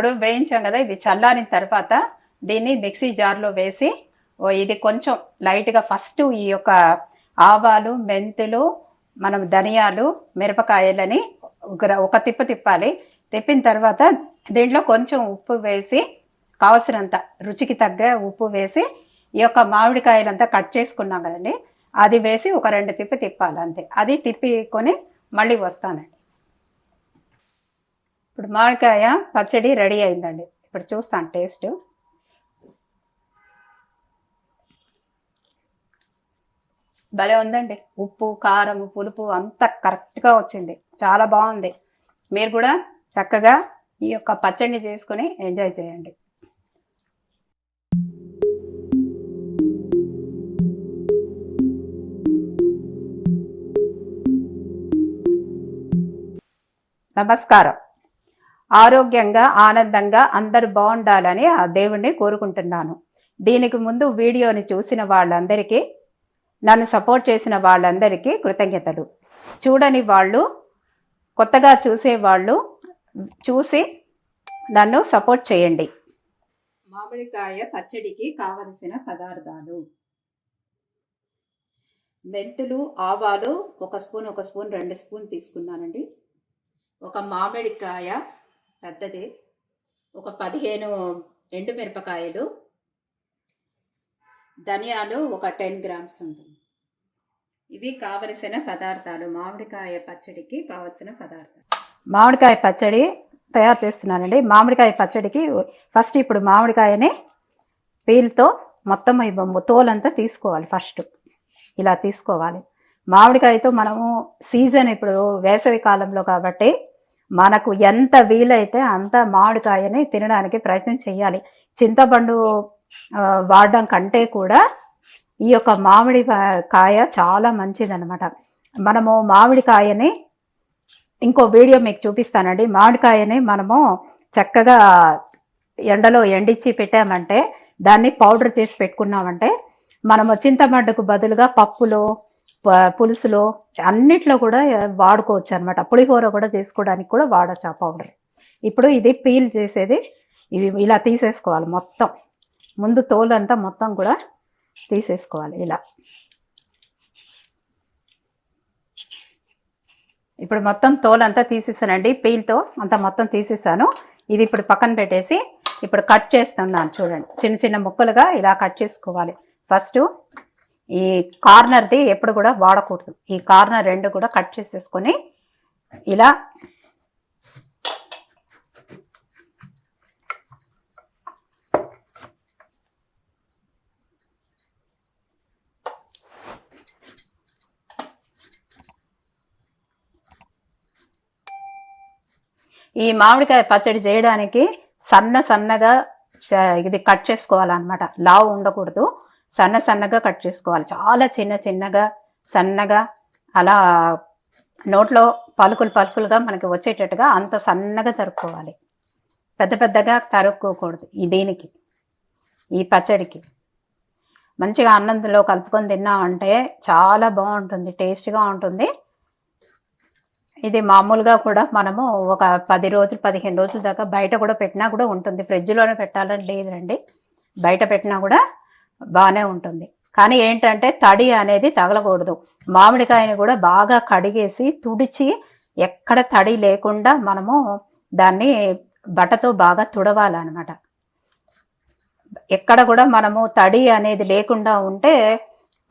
ఇప్పుడు వేయించాం కదా ఇది చల్లారిన తర్వాత దీన్ని మిక్సీ జార్లో వేసి ఓ ఇది కొంచెం లైట్గా ఫస్ట్ ఈ యొక్క ఆవాలు మెంతులు మనం ధనియాలు మిరపకాయలని ఒక- ఒక తిప్పాలి. తిప్పిన తర్వాత దీంట్లో కొంచెం ఉప్పు వేసి కావలసినంత రుచికి తగ్గ ఉప్పు వేసి ఈ యొక్క మామిడికాయలంతా కట్ చేసుకున్నాం కదండి అది వేసి ఒక రెండు తిప్పి తిప్పాలి అంతే. అది తిప్పికొని మళ్ళీ వస్తానండి. ఇప్పుడు మామిడికాయ పచ్చడి రెడీ అయిందండి. ఇప్పుడు చూస్తాను టేస్ట్. భలే ఉందండి. ఉప్పు కారం పులుపు అంతా కరెక్ట్గా వచ్చింది. చాలా బాగుంది. మీరు కూడా చక్కగా ఈ యొక్క పచ్చడిని చేసుకుని ఎంజాయ్ చేయండి. నమస్కారం. ఆరోగ్యంగా ఆనందంగా అందరు బాగుండాలని ఆ దేవుణ్ణి కోరుకుంటున్నాను. దీనికి ముందు వీడియోని చూసిన వాళ్ళందరికీ నన్ను సపోర్ట్ చేసిన వాళ్ళందరికీ కృతజ్ఞతలు. చూడని వాళ్ళు కొత్తగా చూసే వాళ్ళు చూసి నన్ను సపోర్ట్ చేయండి. మామిడికాయ పచ్చడికి కావలసిన పదార్థాలు. మెంతులు ఆవాలు ఒక స్పూన్ ఒక స్పూన్ రెండు స్పూన్ తీసుకున్నానండి. ఒక మామిడికాయ పెద్దది. ఒక పదిహేను ఎండుమిరపకాయలు ధనియాలు ఒక టెన్ గ్రామ్స్ ఉంటుంది. ఇవి కావలసిన పదార్థాలు. మామిడికాయ పచ్చడికి కావలసిన పదార్థాలు. మామిడికాయ పచ్చడి తయారు చేస్తున్నానండి. మామిడికాయ పచ్చడికి ఫస్ట్ ఇప్పుడు మామిడికాయని పీల్తో మొత్తం ఈ బొమ్మ తోలంతా తీసుకోవాలి ఫస్ట్. ఇలా తీసుకోవాలి. మామిడికాయతో మనము సీజన్ ఇప్పుడు వేసవి కాలంలో కాబట్టి మనకు ఎంత వీలైతే అంత మామిడికాయని తినడానికి ప్రయత్నం చేయాలి. చింతపండు వాడడం కంటే కూడా ఈ యొక్క మామిడి కాయ చాలా మంచిదన్నమాట. మనము మామిడికాయని ఇంకో వీడియో మీకు చూపిస్తానండి. మామిడికాయని మనము చక్కగా ఎండలో ఎండిచ్చి పెట్టామంటే దాన్ని పౌడర్ చేసి పెట్టుకున్నామంటే మనము చింతపండుకు బదులుగా పప్పులో పులుసులో అన్నిట్లో కూడా వాడుకోవచ్చు అనమాట పులిహోర కూడా చేసుకోవడానికి కూడా వాడచ్చు ఆ పౌడర్ ఇప్పుడు ఇది పీల్ చేసేది ఇవి ఇలా తీసేసుకోవాలి మొత్తం. ముందు తోలంతా మొత్తం కూడా తీసేసుకోవాలి ఇలా. ఇప్పుడు మొత్తం తోలంతా తీసేసానండి పీల్తో అంతా మొత్తం తీసేసాను. ఇది ఇప్పుడు పక్కన పెట్టేసి ఇప్పుడు కట్ చేస్తున్నాను చూడండి. చిన్న చిన్న ముక్కలుగా ఇలా కట్ చేసుకోవాలి. ఫస్ట్ ఈ కార్నర్ది ఎప్పుడు కూడా వాడకూడదు. ఈ కార్నర్ రెండు కూడా కట్ చేసేసుకొని ఇలా ఈ మామిడికాయ పచ్చడి చేయడానికి సన్న సన్నగా ఇది కట్ చేసుకోవాలన్నమాట. లావు ఉండకూడదు. సన్న సన్నగా కట్ చేసుకోవాలి. చాలా చిన్న చిన్నగా సన్నగా అలా నోట్లో పలుకులు పలుకులుగా మనకి వచ్చేటట్టుగా అంత సన్నగా తరుక్కోవాలి. పెద్ద పెద్దగా తరుక్కోకూడదు ఈ దీనికి ఈ పచ్చడికి. మంచిగా అన్నంలో కలుపుకొని తిన్నామంటే చాలా బాగుంటుంది టేస్ట్గా ఉంటుంది. ఇది మామూలుగా కూడా మనము ఒక పది రోజులు పదిహేను రోజుల దాకా బయట కూడా పెట్టినా కూడా ఉంటుంది. ఫ్రిడ్జ్లోనే పెట్టాలని లేదండి. బయట పెట్టినా కూడా బాగానే ఉంటుంది. కానీ ఏంటంటే తడి అనేది తగలకూడదు. మామిడికాయని కూడా బాగా కడిగేసి తుడిచి ఎక్కడ తడి లేకుండా మనము దాన్ని బట్టతో బాగా తుడవాలన్నమాట. ఎక్కడ కూడా మనము తడి అనేది లేకుండా ఉంటే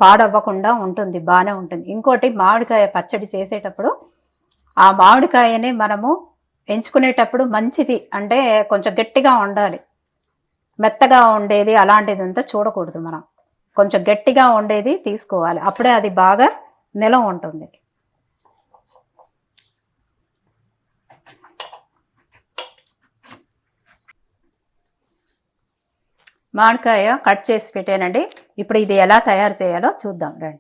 పాడవ్వకుండా ఉంటుంది బాగానే ఉంటుంది. ఇంకోటి మామిడికాయ పచ్చడి చేసేటప్పుడు ఆ మామిడికాయని మనము ఎంచుకునేటప్పుడు మంచిది అంటే కొంచెం గట్టిగా ఉండాలి మెత్తగా ఉండేది అలాంటిదంతా చూడకూడదు మనం. కొంచెం గట్టిగా ఉండేది తీసుకోవాలి. అప్పుడే అది బాగా నిలవ ఉంటుంది. మామిడికాయ కట్ చేసి పెట్టానండి. ఇప్పుడు ఇది ఎలా తయారు చేయాలో చూద్దాం. రండి.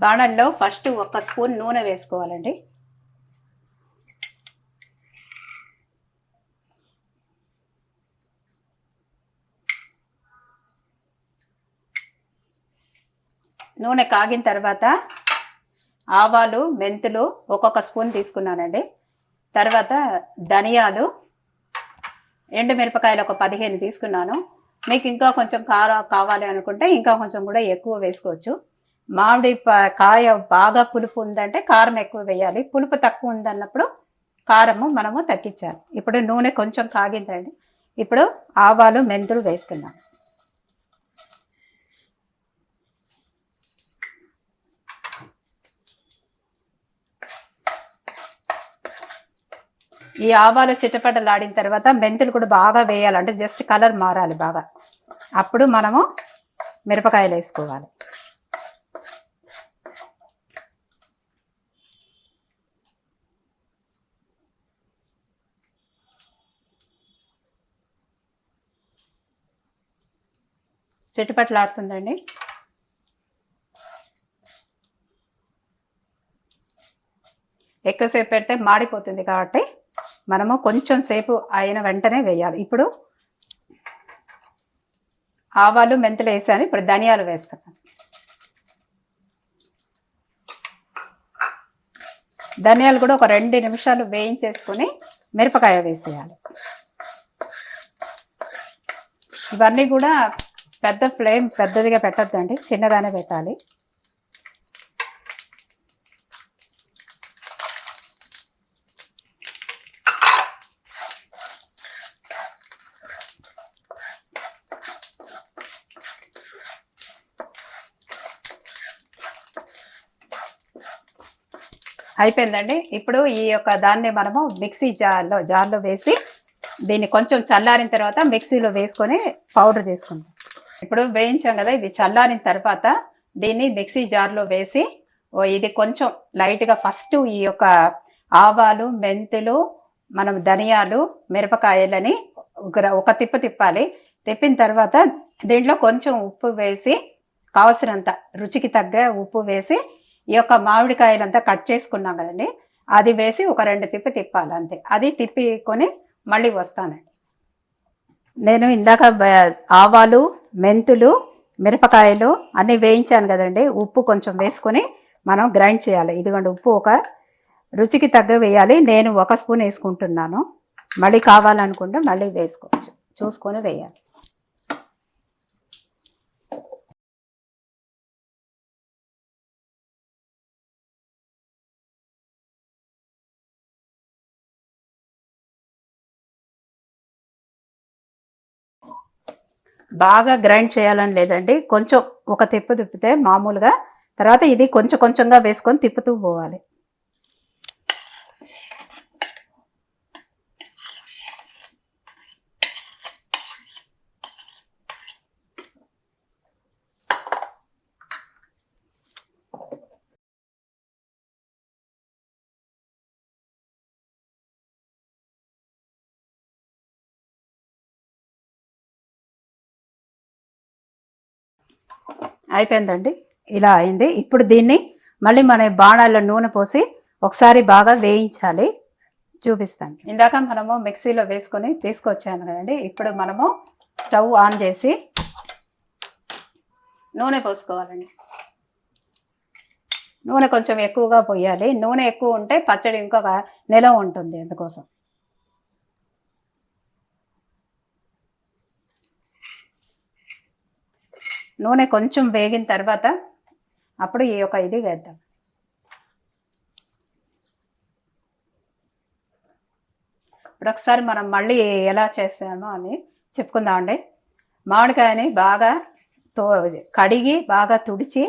బాణల్లో ఫస్ట్ ఒక స్పూన్ నూనె వేసుకోవాలండి. నూనె కాగిన తర్వాత ఆవాలు మెంతులు ఒక్కొక్క స్పూన్ తీసుకున్నానండి. తర్వాత ధనియాలు ఎండుమిరపకాయలు ఒక పదిహేను తీసుకున్నాను. మీకు ఇంకా కొంచెం కారం కావాలి అనుకుంటే ఇంకా కొంచెం కూడా ఎక్కువ వేసుకోవచ్చు. మామిడి ప- కాయ బాగా పులుపు ఉందంటే కారం ఎక్కువ వేయాలి. పులుపు తక్కువ ఉందన్నప్పుడు కారము మనము తగ్గించాలి. ఇప్పుడు నూనె కొంచెం కాగిందండి. ఇప్పుడు ఆవాలు మెంతులు వేసుకున్నాం ఈ ఆవాలు చిట్టపట్టలాడిన తర్వాత మెంతులు కూడా బాగా వేయాలంటే జస్ట్ కలర్ మారాలి బాగా. అప్పుడు మనము మిరపకాయలు వేసుకోవాలి. చిట్టుపట్లాడుతుందండి ఎక్కువసేపు పెడితే మాడిపోతుంది కాబట్టి మనము కొంచెం సేపు అయిన వెంటనే వేయాలి. ఇప్పుడు ఆవాలు మెంతులు వేసాను. ఇప్పుడు ధనియాలు వేస్తున్నాను. ధనియాలు కూడా ఒక రెండు నిమిషాలు వేయించేసుకొని మిరపకాయ వేసేయాలి. ఇవన్నీ కూడా పెద్ద ఫ్లేమ్ పెద్దదిగా పెట్టద్దండి. చిన్నగానే పెట్టాలి. అయిపోయిందండి. ఇప్పుడు ఈ యొక్క దాన్ని మనము మిక్సీ జార్లో జార్లో వేసి దీన్ని కొంచెం చల్లారిన తర్వాత మిక్సీలో వేసుకొని పౌడర్ చేసుకుందాం. ఇప్పుడు వేయించాం కదా ఇది చల్లారిన తర్వాత దీన్ని మిక్సీ జార్లో వేసి ఇది కొంచెం లైట్గా ఫస్ట్ ఈ యొక్క ఆవాలు మెంతులు మనం ధనియాలు మిరపకాయలని ఒక ఒక తిప్పు తిప్పాలి. తిప్పిన తర్వాత దీంట్లో కొంచెం ఉప్పు వేసి కావలసినంత రుచికి తగ్గ ఉప్పు వేసి ఈ యొక్క మామిడికాయలంతా కట్ చేసుకున్నాం కదండి. అది వేసి ఒక రెండు తిప్పి తిప్పాలి అంతే. అది తిప్పికొని మళ్ళీ వస్తానండి. నేను ఇందాక ఆవాలు మెంతులు మిరపకాయలు అన్నీ వేయించాను కదండి. ఉప్పు కొంచెం వేసుకొని మనం గ్రైండ్ చేయాలి. ఇదిగోండి ఉప్పు ఒక రుచికి తగ్గ వేయాలి. నేను ఒక స్పూన్ వేసుకుంటున్నాను. మళ్ళీ కావాలనుకుంటే మళ్ళీ వేసుకోవచ్చు. చూసుకొని వేయాలి. బాగా గ్రైండ్ చేయాలని లేదండి. కొంచెం ఒక తిప్పు తిప్పితే మామూలుగా. తర్వాత ఇది కొంచెం కొంచెంగా వేసుకొని తిప్పుతూ పోవాలి. అయిపోయిందండి. ఇలా అయింది. ఇప్పుడు దీన్ని మళ్ళీ మన బాణాల్లో నూనె పోసి ఒకసారి బాగా వేయించాలి. చూపిస్తాను. ఇందాక మనము మిక్సీలో వేసుకొని తీసుకొచ్చాను కదండి. ఇప్పుడు మనము స్టవ్ ఆన్ చేసి నూనె పోసుకోవాలండి. నూనె కొంచెం ఎక్కువగా పోయాలి. నూనె ఎక్కువ ఉంటే పచ్చడి ఇంకొక నెల ఉంటుంది అందుకోసం. నూనె కొంచెం వేగిన తర్వాత అప్పుడు ఈ యొక్క ఇది వేద్దాం. ఇప్పుడు ఒకసారి మనం మళ్ళీ ఎలా చేసామో అని చెప్పుకుందామండి. మామిడికాయని బాగా తో కడిగి బాగా తుడిచి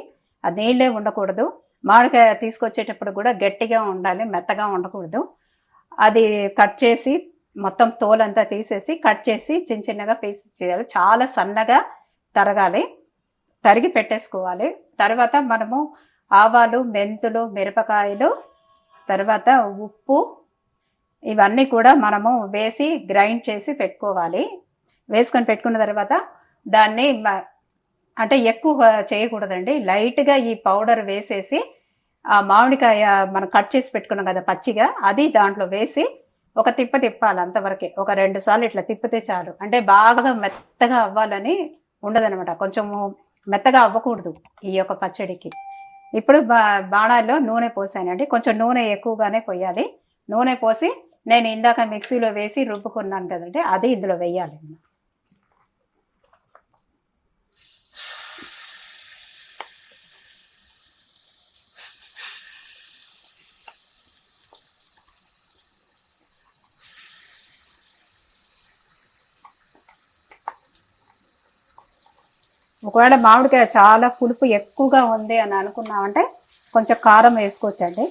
ఆ నీళ్ళే ఉండకూడదు. మామిడికాయ తీసుకొచ్చేటప్పుడు కూడా గట్టిగా ఉండాలి మెత్తగా ఉండకూడదు. అది కట్ చేసి మొత్తం తోలంతా తీసేసి కట్ చేసి చిన్న చిన్నగా పీస్ చేయాలి. చాలా సన్నగా తరగాలి. తరిగి పెట్టేసుకోవాలి. తర్వాత మనము ఆవాలు మెంతులు మిరపకాయలు తర్వాత ఉప్పు ఇవన్నీ కూడా మనము వేసి గ్రైండ్ చేసి పెట్టుకోవాలి. వేసుకొని పెట్టుకున్న తర్వాత దాన్ని మ- అంటే ఎక్కువ చేయకూడదండి. లైట్గా ఈ పౌడర్ వేసేసి ఆ మామిడికాయ మనం కట్ చేసి పెట్టుకున్నాం కదా పచ్చిగా అది దాంట్లో వేసి ఒక తిప్ప తిప్పాలి అంతవరకే. ఒక రెండు సార్లు ఇట్లా తిప్పితే చాలు. అంటే బాగా మెత్తగా అవ్వాలని ఉండదనమాట కొంచెము మెత్తగా అవ్వకూడదు ఈ యొక్క పచ్చడికి. ఇప్పుడు బా బాణాల్లో నూనె పోసానండి కొంచెం నూనె ఎక్కువగానే పోయాలి. నూనె పోసి నేను ఇందాక మిక్సీలో వేసి రుబ్బుకున్నాను కదండి అది ఇందులో వేయాలి. ఒకవేళ మామిడికాయ చాలా పులుపు ఎక్కువగా ఉంది అని అనుకున్నామంటే కొంచెం కారం వేసుకోవచ్చండి.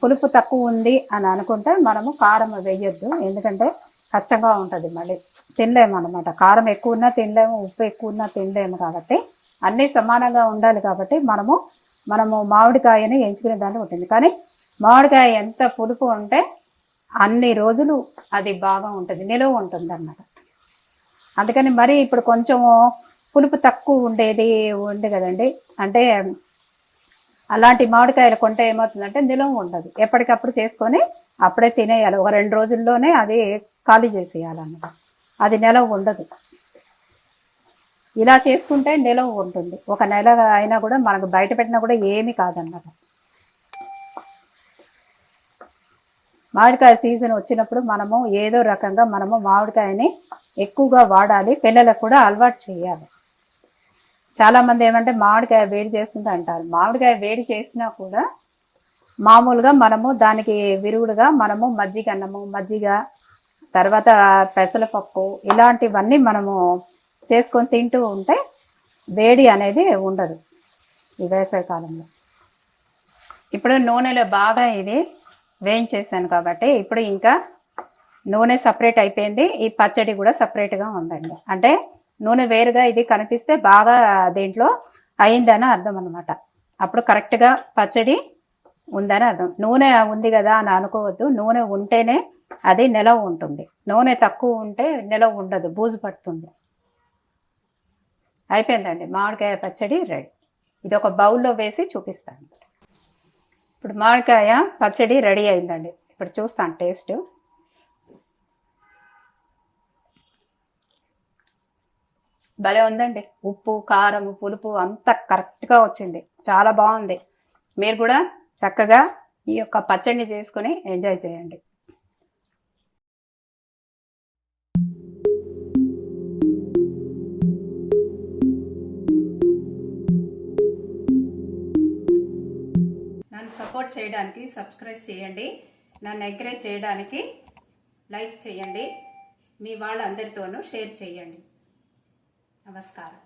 పులుపు తక్కువ ఉంది అని అనుకుంటే మనము కారం వేయొద్దు. ఎందుకంటే కష్టంగా ఉంటుంది మళ్ళీ. తినలేము అనమాట కారం ఎక్కువ ఉన్నా తినలేము ఉప్పు ఎక్కువ ఉన్నా తినలేము కాబట్టి అన్నీ సమానంగా ఉండాలి కాబట్టి మనము మనము మామిడికాయని ఎంచుకునే దాన్ని ఉంటుంది. కానీ మామిడికాయ ఎంత పులుపు ఉంటే అన్ని రోజులు అది బాగా ఉంటుంది నిలువ ఉంటుంది అన్నమాట అందుకని మరి ఇప్పుడు కొంచెము పులుపు తక్కువ ఉండేది ఉంది కదండి. అంటే అలాంటి మామిడికాయలు కొంటే ఏమవుతుందంటే నిలవ ఉండదు. ఎప్పటికప్పుడు చేసుకొని అప్పుడే తినేయాలి. ఒక రెండు రోజుల్లోనే అది ఖాళీ చేసేయాలన్నమాట. అది నిలవ ఉండదు. ఇలా చేసుకుంటే నిలవ ఉంటుంది. ఒక నెల అయినా కూడా మనకు బయట పెట్టినా కూడా ఏమీ కాదన్నమాట. మామిడికాయ సీజన్ వచ్చినప్పుడు మనము ఏదో రకంగా మనము మామిడికాయని ఎక్కువగా వాడాలి. పిల్లలకు కూడా అలవాటు చేయాలి. చాలా మంది ఏమంటే మామిడికాయ వేడి చేస్తుంది అంటారు. మామిడికాయ వేడి చేసినా కూడా మామూలుగా మనము దానికి విరుగుడుగా మనము మజ్జిగ అన్నము మజ్జిగ తర్వాత పెసలపప్పు ఇలాంటివన్నీ మనము చేసుకొని తింటూ ఉంటే వేడి అనేది ఉండదు ఈ వేసవి కాలంలో. ఇప్పుడు నూనెలో బాగా ఇది వేయించేసాను కాబట్టి ఇప్పుడు ఇంకా నూనె సపరేట్ అయిపోయింది. ఈ పచ్చడి కూడా సపరేట్గా ఉందండి. అంటే నూనె వేరుగా ఇది కనిపిస్తే బాగా దీంట్లో అయిందని అర్థం అనమాట అప్పుడు కరెక్ట్గా పచ్చడి ఉందని అర్థం. నూనె ఉంది కదా అని అనుకోవద్దు. నూనె ఉంటేనే అది నిలవ ఉంటుంది. నూనె తక్కువ ఉంటే నిలవ ఉండదు బూజు పడుతుంది. అయిపోయిందండి. మామిడికాయ పచ్చడి రెడీ. ఇది ఒక బౌల్లో వేసి చూపిస్తాను. ఇప్పుడు మామిడికాయ పచ్చడి రెడీ అయిందండి. ఇప్పుడు చూస్తాను టేస్ట్. భలే ఉందండి. ఉప్పు కారం పులుపు అంతా కరెక్ట్గా వచ్చింది. చాలా బాగుంది. మీరు కూడా చక్కగా ఈ యొక్క పచ్చడిని చేసుకుని ఎంజాయ్ చేయండి. నన్ను సపోర్ట్ చేయడానికి సబ్స్క్రైబ్ చేయండి. నన్ను ఎంకరేజ్ చేయడానికి లైక్ చేయండి. మీ వాళ్ళందరితోనూ షేర్ చేయండి. నమస్కారం